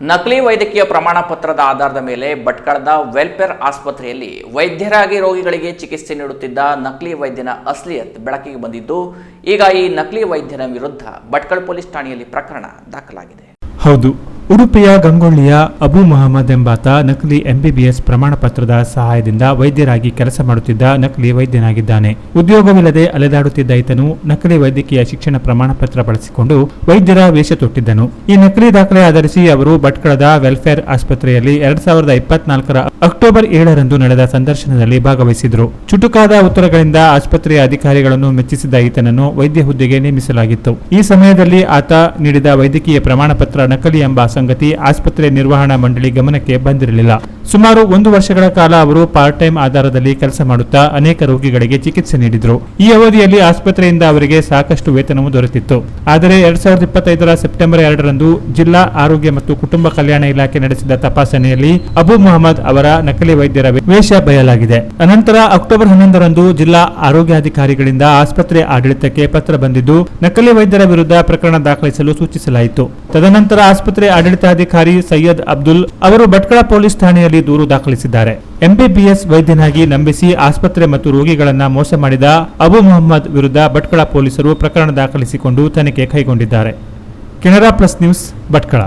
ನಕಲಿ ವೈದ್ಯಕೀಯ ಪ್ರಮಾಣ ಪತ್ರದ ಆಧಾರದ ಮೇಲೆ ಭಟ್ಕಳದ ವೆಲ್ಫೇರ್ ಆಸ್ಪತ್ರೆಯಲ್ಲಿ ವೈದ್ಯರಾಗಿ ರೋಗಿಗಳಿಗೆ ಚಿಕಿತ್ಸೆ ನೀಡುತ್ತಿದ್ದ ನಕಲಿ ವೈದ್ಯನ ಅಸ್ಲಿಯತ್ ಬೆಳಕಿಗೆ ಬಂದಿದ್ದು, ಈಗ ಈ ನಕಲಿ ವೈದ್ಯನ ವಿರುದ್ಧ ಭಟ್ಕಳ ಪೊಲೀಸ್ ಠಾಣೆಯಲ್ಲಿ ಪ್ರಕರಣ ದಾಖಲಾಗಿದೆ. ಹೌದು. ಉಡುಪಿಯ ಗಂಗೊಳ್ಳಿಯ ಅಬು ಮೊಹಮ್ಮದ್ ಎಂಬಾತ ನಕಲಿ ಎಂಬಿಬಿಎಸ್ ಪ್ರಮಾಣ ಪತ್ರದ ಸಹಾಯದಿಂದ ವೈದ್ಯರಾಗಿ ಕೆಲಸ ಮಾಡುತ್ತಿದ್ದ ನಕಲಿ ವೈದ್ಯನಾಗಿದ್ದಾನೆ. ಉದ್ಯೋಗವಿಲ್ಲದೆ ಅಲೆದಾಡುತ್ತಿದ್ದ ಈತನು ನಕಲಿ ವೈದ್ಯಕೀಯ ಶಿಕ್ಷಣ ಪ್ರಮಾಣ ಪತ್ರ ಬಳಸಿಕೊಂಡು ವೈದ್ಯರ ವೇಷ ತೊಟ್ಟಿದ್ದನು. ಈ ನಕಲಿ ದಾಖಲೆ ಆಧರಿಸಿ ಅವರು ಭಟ್ಕಳದ ವೆಲ್ಫೇರ್ ಆಸ್ಪತ್ರೆಯಲ್ಲಿ ಎರಡ್ ಸಾವಿರದ ಇಪ್ಪತ್ನಾಲ್ಕರ ಅಕ್ಟೋಬರ್ ಏಳರಂದು ನಡೆದ ಸಂದರ್ಶನದಲ್ಲಿ ಭಾಗವಹಿಸಿದರು. ಚುಟುಕಾದ ಉತ್ತರಗಳಿಂದ ಆಸ್ಪತ್ರೆಯ ಅಧಿಕಾರಿಗಳನ್ನು ಮೆಚ್ಚಿಸಿದ ಈತನನ್ನು ವೈದ್ಯ ಹುದ್ದೆಗೆ ನೇಮಿಸಲಾಗಿತ್ತು. ಈ ಸಮಯದಲ್ಲಿ ಆತ ನೀಡಿದ ವೈದ್ಯಕೀಯ ಪ್ರಮಾಣ ಪತ್ರ ನಕಲಿ ಎಂಬ ಸಂಗತಿ ಆಸ್ಪತ್ರೆ ನಿರ್ವಹಣಾ ಮಂಡಳಿ ಗಮನಕ್ಕೆ ಬಂದಿರಲಿಲ್ಲ. ಸುಮಾರು ಒಂದು ವರ್ಷಗಳ ಕಾಲ ಅವರು ಪಾರ್ಟ್ ಟೈಮ್ ಆಧಾರದಲ್ಲಿ ಕೆಲಸ ಮಾಡುತ್ತಾ ಅನೇಕ ರೋಗಿಗಳಿಗೆ ಚಿಕಿತ್ಸೆ ನೀಡಿದ್ರು. ಈ ಅವಧಿಯಲ್ಲಿ ಆಸ್ಪತ್ರೆಯಿಂದ ಅವರಿಗೆ ಸಾಕಷ್ಟು ವೇತನವೂ ದೊರೆತಿತ್ತು. ಆದರೆ ಎರಡ್ ಸಾವಿರದ ಇಪ್ಪತ್ತೈದರ ಸೆಪ್ಟೆಂಬರ್ ಎರಡರಂದು ಜಿಲ್ಲಾ ಆರೋಗ್ಯ ಮತ್ತು ಕುಟುಂಬ ಕಲ್ಯಾಣ ಇಲಾಖೆ ನಡೆಸಿದ ತಪಾಸಣೆಯಲ್ಲಿ ಅಬು ಮೊಹಮ್ಮದ್ ಅವರ ನಕಲಿ ವೈದ್ಯರ ವೇಷ ಬಯಲಾಗಿದೆ. ಅನಂತರ ಅಕ್ಟೋಬರ್ ಹನ್ನೊಂದರಂದು ಜಿಲ್ಲಾ ಆರೋಗ್ಯಾಧಿಕಾರಿಗಳಿಂದ ಆಸ್ಪತ್ರೆ ಆಡಳಿತಕ್ಕೆ ಪತ್ರ ಬಂದಿದ್ದು, ನಕಲಿ ವೈದ್ಯರ ವಿರುದ್ಧ ಪ್ರಕರಣ ದಾಖಲಿಸಲು ಸೂಚಿಸಲಾಯಿತು. ತದನಂತರ ಆಸ್ಪತ್ರೆ ಆಡಳಿತಾಧಿಕಾರಿ ಸೈಯದ್ ಅಬ್ದುಲ್ ಅವರು ಭಟ್ಕಳ ಪೊಲೀಸ್ ಠಾಣೆಯಲ್ಲಿ ದೂರು ದಾಖಲಿಸಿದ್ದಾರೆ. ಎಂಬಿಬಿಎಸ್ ವೈದ್ಯನಾಗಿ ನಂಬಿಸಿ ಆಸ್ಪತ್ರೆ ಮತ್ತು ರೋಗಿಗಳನ್ನ ಮೋಸ ಮಾಡಿದ ಅಬು ಮೊಹಮ್ಮದ್ ವಿರುದ್ಧ ಭಟ್ಕಳ ಪೊಲೀಸರು ಪ್ರಕರಣ ದಾಖಲಿಸಿಕೊಂಡು ತನಿಖೆ ಕೈಗೊಂಡಿದ್ದಾರೆ. Canara plus news Bhatkal